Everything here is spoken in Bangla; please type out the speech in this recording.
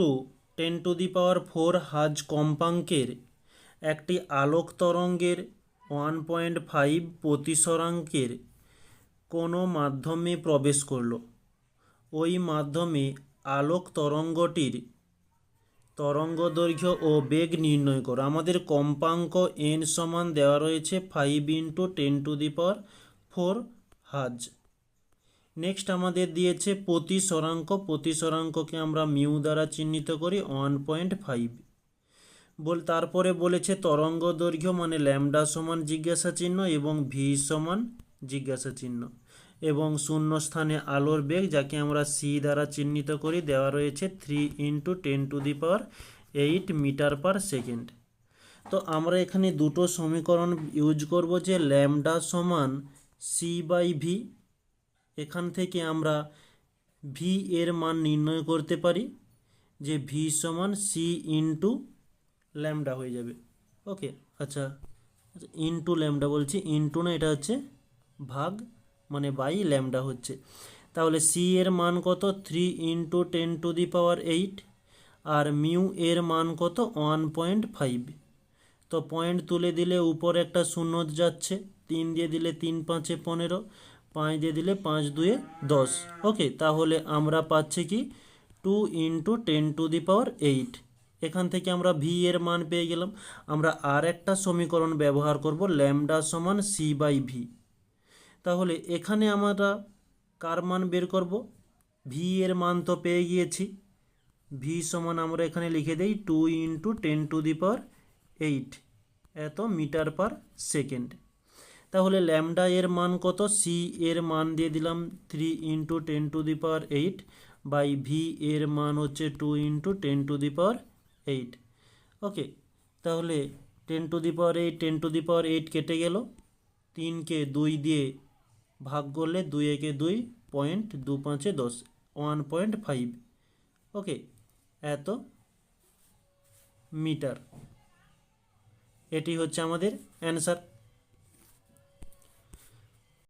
Into ten to the power four হাজ কম্পাঙ্কের একটি আলোক তরঙ্গের ওয়ান পয়েন্ট ফাইভ প্রতিসরাঙ্কের কোনো মাধ্যমে প্রবেশ করল। ওই মাধ্যমে আলোক তরঙ্গটির তরঙ্গ দৈর্ঘ্য ও বেগ নির্ণয় করো। আমাদের কম্পাঙ্ক এন সমান দেওয়া রয়েছে five into ten to the power four হাজ নেক্সট আমাদের দিয়েছে প্রতিসরাঙ্ক। প্রতিসরাঙ্ককে আমরা মিউ দ্বারা চিহ্নিত করি ওয়ান পয়েন্ট ফাইভ বল, তারপরে বলেছে তরঙ্গ দৈর্ঘ্য মানে ল্যামডা সমান জিজ্ঞাসা চিহ্ন এবং ভি সমান জিজ্ঞাসা চিহ্ন। এবং শূন্য স্থানে আলোর বেগ যাকে আমরা সি দ্বারা চিহ্নিত করি দেওয়া রয়েছে three into ten to the power eight metre per second তো আমরা এখানে দুটো সমীকরণ ইউজ করব যে ল্যামডা সমান সি বাই ভি এখান থেকে আমরা ভি এর মান নির্ণয় করতে পারি, যে ভি সমান সি ইন্টু ল্যামডা হয়ে যাবে। ওকে আচ্ছা আচ্ছা ইন্টু ল্যামডা বলছি ইন্টু না এটা হচ্ছে ভাগ মানে বাই ল্যামডা হচ্ছে। তাহলে সি এর মান কত? Three into ten to the power eight R mu এর মান কত? ওয়ান পয়েন্ট ফাইভ তো পয়েন্ট তুলে দিলে উপরে একটা শূন্য যাচ্ছে, তিন দিয়ে দিলে তিন পাঁচে পনেরো পাঁচ দিয়ে দিলে পাঁচ দুয়ে দশ। ওকে, তাহলে আমরা পাচ্ছি কি? Two into ten to the power eight. এখান থেকে আমরা ভি এর মান পেয়ে গেলাম। আমরা আর একটা সমীকরণ ব্যবহার করব ল্যামডা সমান সি বাই ভি তাহলে এখানে আমরা কার মান বের করব? ভি এর মান তো পেয়ে গিয়েছি। ভি সমান আমরা এখানে লিখে দেই two into ten to the power eight. এত মিটার পার সেকেন্ড। তাহলে ল্যামডা এর মান কত? সি এর মান দিয়ে দিলাম three into ten to the power eight by v এর মান হচ্ছে two into ten to the power eight okay তাহলে ten to the power eight ten to the power eight কেটে গেল। তিনকে দুই দিয়ে ভাগ করলে দুই একে দুই পয়েন্ট দু পাঁচে দশ ওয়ান পয়েন্ট ফাইভ ওকে এত মিটার। এটি হচ্ছে আমাদের অ্যান্সার